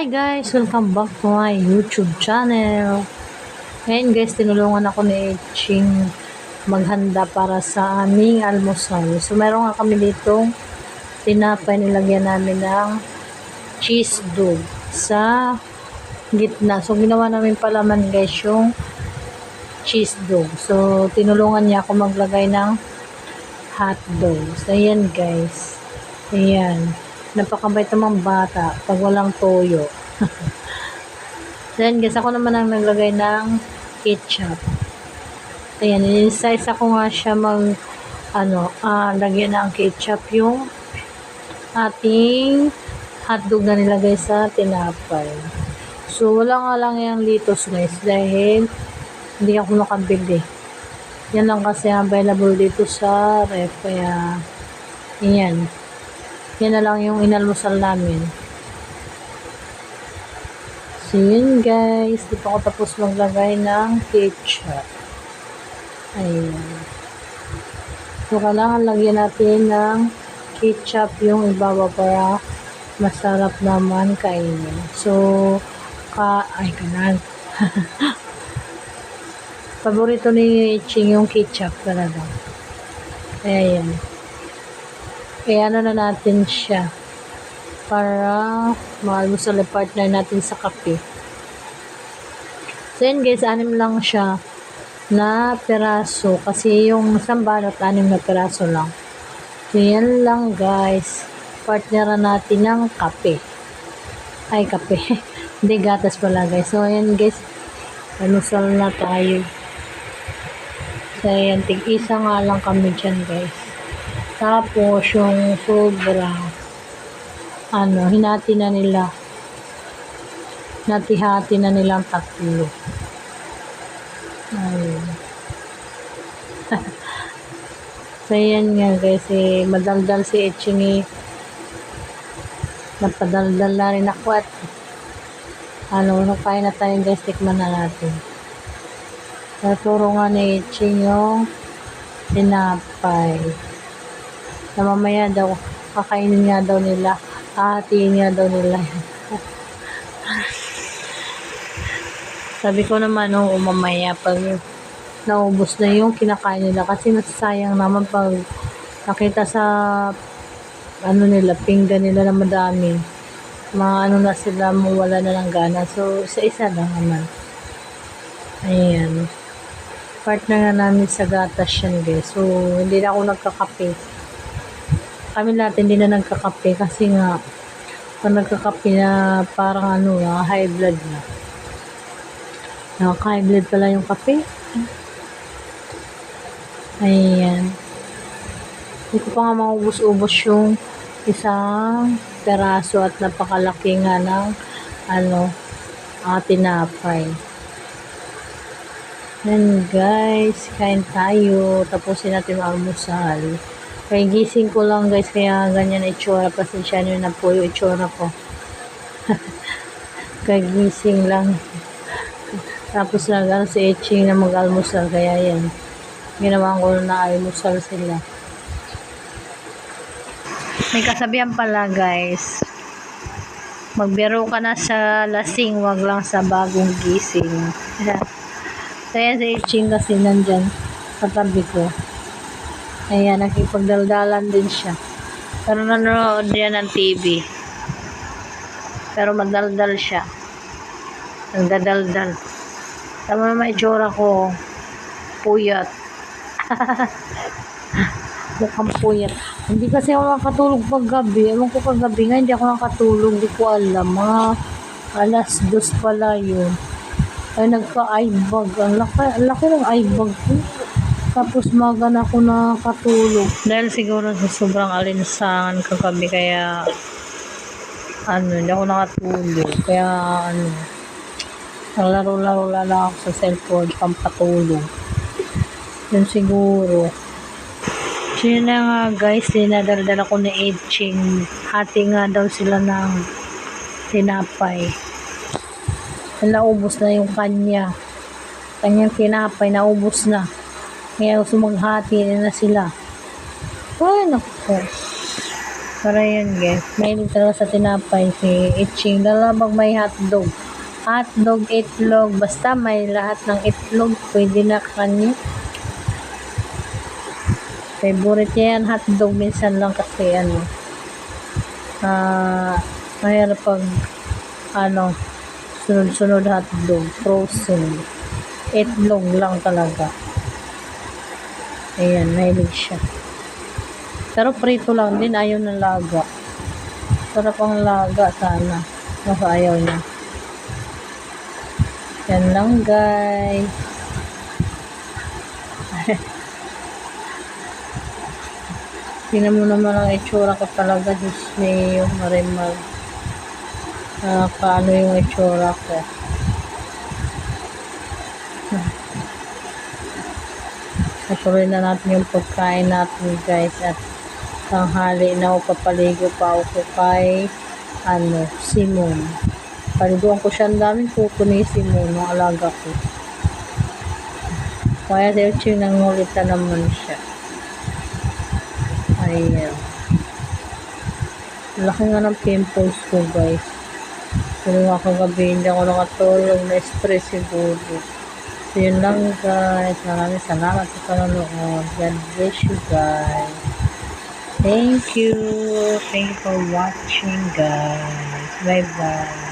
Hi guys! Welcome back to my YouTube channel. Ngayon guys, tinulungan ako ni Ching maghanda para sa aming almusal. So meron nga kami ditong tinapay nilagyan namin ng cheese dog sa gitna. So ginawa namin palaman guys yung cheese dog. So tinulungan niya ako maglagay ng hot dog. So ayan guys. Ayan. Napakabait namang bata pag walang toyo. Then, guys, ako naman ang naglagay ng ketchup. Ayan, in-size ako nga siya mag, ano, ah, lagyan ng ketchup yung ating hotdog na nilagay sa tinapay. So, wala nga lang yung litos, guys, dahil hindi ako nakabili. Yan lang kasi available dito sa ref, kaya, yan. Yan na lang yung inalmusal namin. So, yun guys. Di pa ako tapos maglagay ng ketchup. Ayan. So, kailangan lagyan natin ng ketchup yung ibabaw para masarap naman kainin. So, ka, ay kanan. Paborito ni Ching yung ketchup talaga. Kaya yan. Kaya ano na natin siya para maalmusal na partner natin sa kape. So yun guys, anim lang siya na peraso kasi yung isang balot anim na peraso lang. So yan lang guys, partneran natin ng kape. Ay kape, hindi gatas pala guys. So ayan guys, almusal na tayo. So ayan, tig-isa nga lang kami dyan guys. Tapos, yung sobra, ano, hinati na nila. Natihati na nilang tatlo. Ayun. so, yan nga guys, eh, madaldal si Etchingi. Napadaldal na rin ako at ano, nakain na tayo guys, tikman na natin. Naturo nga ni Etching yung tinapay na mamaya daw kakainin nga daw nila hahatiin nga daw nila sabi ko naman nung umamaya pag naubos na yung kinakain nila kasi nasasayang naman pag nakita sa ano nila pinggan nila na madami mga ano na sila mawala na ng gana. So isa isa lang naman. Ayan. Partner na namin sa gatas yan so hindi na ako nagkakape kami lahat hindi na nagkakape kasi nga pag nagkakape na parang ano na high blood na. Nakaka high blood pala yung kape. Ayan. Hindi ko pa nga maubos-ubos yung isang peraso at napakalaki nga ng ano uh, tinapay yan guys. Kain tayo. Tapusin natin ang almusal kaya gising ko lang guys, kaya ganyan itsura. Pasensya nyo na po yung itsura ko. kaya gising lang. Tapos na gano'n si Etching na mag-almusal. Kaya yan. Ginawa ko na almusal sila. May kasabihan pala guys. Magbiro ka na sa lasing, wag lang sa bagong gising. Kaya si Etching kasi nandyan sa tabi ko. Ayan, nakipagdaldalan din siya. Pero nanonood yan ng TV. Pero madaldal siya. Nagdadaldal. Tama naman itsura ko. Puyat. Mukhang puyat. Hindi kasi ako nakatulog pag gabi. Ewan ko pag gabi nga, hindi ako nakatulog. Hindi ko alam. Mga alas dos pala yun. Ay, nagka-eyebag. Ang laki, laki ng eyebag ko. Tapos maga na ako nakatulog. Dahil siguro sa sobrang alinsangan kagabi kaya ano, hindi ako nakatulog. Kaya ano, naglaro-laro lang ako sa cellphone pampatulog. Yun siguro. So yun na nga guys, dinadaldal ako ni Edching. Hati nga daw sila ng tinapay. Naubos na yung kanya. Kanyang tinapay, naubos na. Kaya gusto maghati na sila. Ay, naku. Para yan guys. Mahilig talaga sa tinapay si Itching. Lalabag may hotdog. Hotdog, itlog. Basta may lahat ng itlog. Pwede na kanya. Favorite niya yan, hotdog. Minsan lang kasi ano. Ah, mahirap pag ano, sunod-sunod hotdog. Frozen. Itlog lang talaga. Ayan, mahilig siya. Pero prito lang din, ayaw ng laga. Sarap ang laga sana. Mas ayaw niya. Yan lang guys. Tingnan mo naman ang itsura ko talaga. Diyos me, yung marimal. Ah, paano yung itsura ko. Patuloy na natin yung pagkain natin guys at tanghali na ako papaligo pa ako kay ano, Simon. Paliguan ko siya ang daming kuko ni Simon, ng alaga ko. Kaya si Uching nangulita naman siya. Ayan. Laki nga ng pimples ko guys. Pero nga kagabi hindi ako nakatulog na stress siguro. So yun lang guys. Maraming salamat sa panonood. God bless you guys. Thank you. Thank you for watching guys. Bye bye.